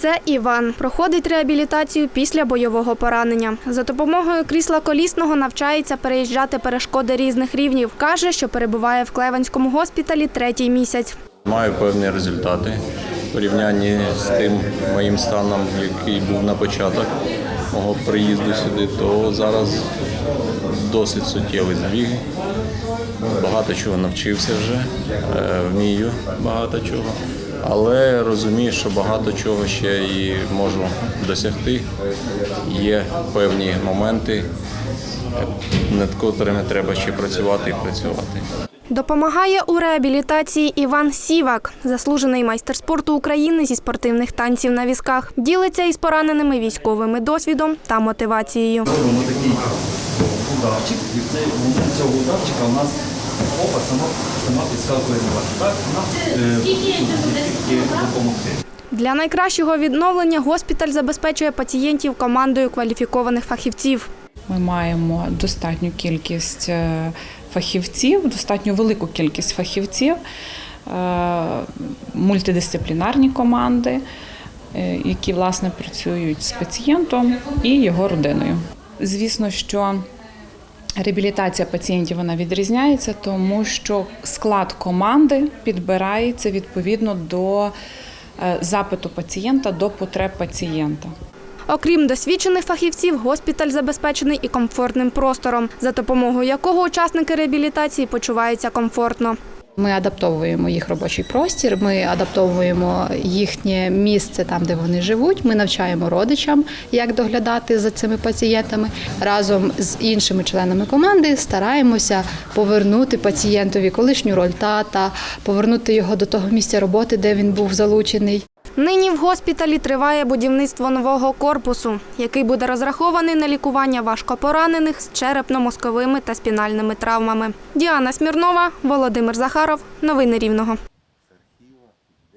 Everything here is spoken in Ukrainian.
Це Іван. Проходить реабілітацію після бойового поранення. За допомогою крісла колісного навчається переїжджати перешкоди різних рівнів. Каже, що перебуває в Клеванському госпіталі третій місяць. Маю певні результати в порівнянні з тим моїм станом, який був на початок мого приїзду сюди, то зараз досить суттєвий збіг. Багато чого навчився вже, е, вмію багато чого. Але розумію, що багато чого ще і можу досягти. Є певні моменти, над котрими треба ще працювати і працювати. Допомагає у реабілітації Іван Сівак, заслужений майстер спорту України зі спортивних танців на візках. Ділиться із пораненими військовими досвідом та мотивацією. Робимо такий ударчик, і цей момент цього ударчика у нас опа сама, сама підскакує на. Так, вона е, допомогти. Для найкращого відновлення госпіталь забезпечує пацієнтів командою кваліфікованих фахівців. Ми маємо достатню кількість е, фахівців, достатньо велику кількість фахівців, е, мультидисциплінарні команди, які власне працюють з пацієнтом і його родиною. Звісно, що реабілітація пацієнтів вона відрізняється, тому що склад команди підбирається відповідно до е, запиту пацієнта, до потреб пацієнта. Окрім досвідчених фахівців, госпіталь забезпечений і комфортним простором, за допомогою якого учасники реабілітації почуваються комфортно. Ми адаптовуємо їх робочий простір, ми адаптовуємо їхнє місце там, де вони живуть. Ми навчаємо родичам, як доглядати за цими пацієнтами. Разом з іншими членами команди стараємося повернути пацієнтові колишню роль тата, повернути його до того місця роботи, де він був залучений. Нині в госпіталі триває будівництво нового корпусу, який буде розрахований на лікування важкопоранених з черепно-мозковими та спінальними травмами. Діана Смірнова, Володимир Захаров. Новини Рівного.